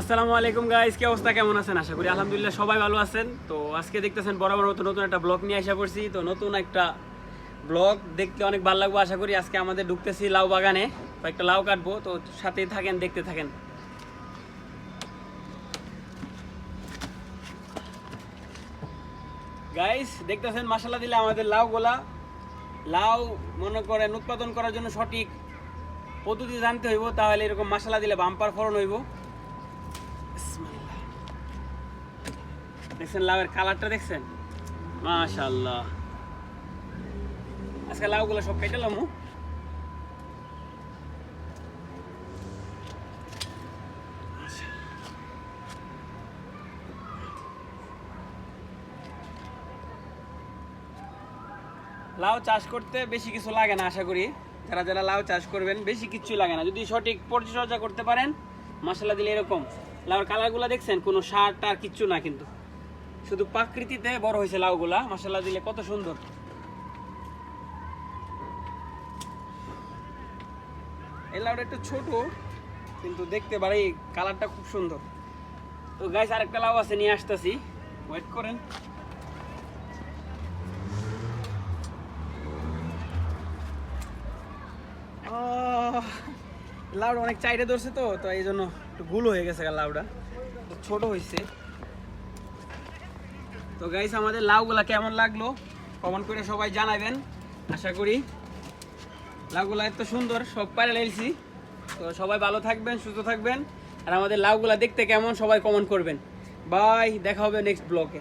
আসসালামু আলাইকুম গাইস কি অবস্থা? কেমন আছেন? আশা করি আলহামদুলিল্লাহ সবাই ভালো আছেন। তো আজকে দেখতেছেন বরাবর মতো নতুন একটা ব্লগ নিয়ে আসা করছি। তো নতুন একটা ব্লগ দেখতে অনেক ভালো লাগবে আশা করি। আজকে আমাদের ঢুকতেছি লাউ বাগানে। কয়েকটা লাউ কাটবো। তো সাথেই থাকেন, দেখতে থাকেন। গাইস দেখতেছেন মশলা দিলে আমাদের লাউ গোলা লাউ, মনে করেন, উৎপাদন করার জন্য সঠিক পদ্ধতি জানতে হইব। তাহলে এরকম মশলা দিলে বাম্পার ফলন হইব। দেখছেন লাউয়ের কালারটা দেখছেন? মাশাল্লাহ আজকে লাউগুলো সব কেটেলাম লাউ চাষ করতে বেশি কিছু লাগে না, আশা করি। যারা যারা লাউ চাষ করবেন, বেশি কিচ্ছু লাগে না। যদি সঠিক পরিচর্যা করতে পারেন মশলা দিলে এরকম। লাউর কালারগুলো দেখছেন, কোনো সার টার কিচ্ছু না কিন্তু। শুধু প্রাকৃতিতে বড় হয়েছে লাউগুলা মশলা দিলে কত সুন্দর। এই লাউটা একটু ছোট, কিন্তু দেখতে পারে কালারটা খুব সুন্দর। তো গাইস আরেকটা লাউ আছে, নিয়ে আসতেছি। ওয়েট করেন। লাউটা অনেক চাইটে ধরছে তো তো এই জন্য একটু গুলো হয়ে গেছে লাউটা। ছোট হয়েছে। তো গাইস আমাদের লাউগুলা কেমন লাগল? কমেন্ট করে সবাই জানাবেন। আশা করি লাউগুলা এত সুন্দর, সব পারে লাইছি। তো সবাই ভালো থাকবেন, সুস্থ থাকবেন। আর আমাদের লাউগুলা দেখতে কেমন, সবাই কমেন্ট করবেন। বাই দেখা হবে নেক্সট ব্লগে